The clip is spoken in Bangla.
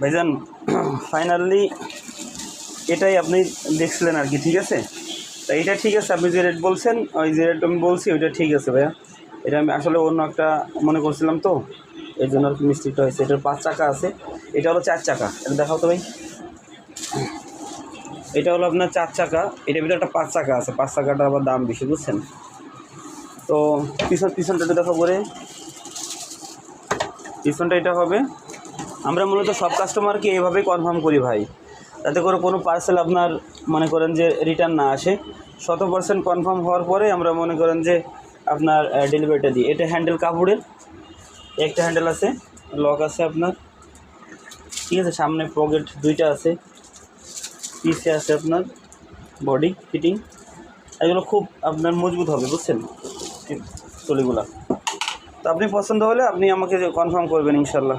ভাইজান ফাইনালি এটাই আপনি দেখছিলেন আর কি, ঠিক আছে? তা এটা ঠিক আছে, আপনি যে রেট বলছেন, ওই যে রেট আমি বলছি, ওইটা ঠিক আছে ভাইয়া। এটা আমি আসলে অন্য একটা মনে করছিলাম তো এই জন্য আর কি মিস্টেকটা হয়েছে। এটার পাঁচ চাকা আছে, এটা হলো চার চাকা। এটা দেখাও তো ভাই। এটা হলো আপনার চার চাকা, এটার ভিতরে একটা পাঁচ চাকা আছে, পাঁচ চাকাটা আবার দাম বেশি, বুঝছেন? তো পিছন পিছনটা দেখো করে। পিছনটা এটা হবে আমরা মূলত সব কাস্টমারকে এভাবেই কনফার্ম করি ভাই। যাতে করে কোনো পার্সেল আপনার মনে করেন যে রিটার্ন না আসে। শত পার্সেন্ট কনফার্ম হওয়ার পরে আমরা মনে করেন যে আপনার ডেলিভারিটা দিই। এটা হ্যান্ডেল কাপড়ের, একটা হ্যান্ডেল আছে লক আছে আপনার। ঠিক আছে, সামনে পকেট দুইটা আছে। পিসে আছে আপনার বডি ফিটিং এগুলো খুব আপনার মজবুত হবে, বুঝছেন? টলিগুলা তো আপনি পছন্দ হলে আপনি আমাকে কনফার্ম করবেন ইনশাল্লাহ।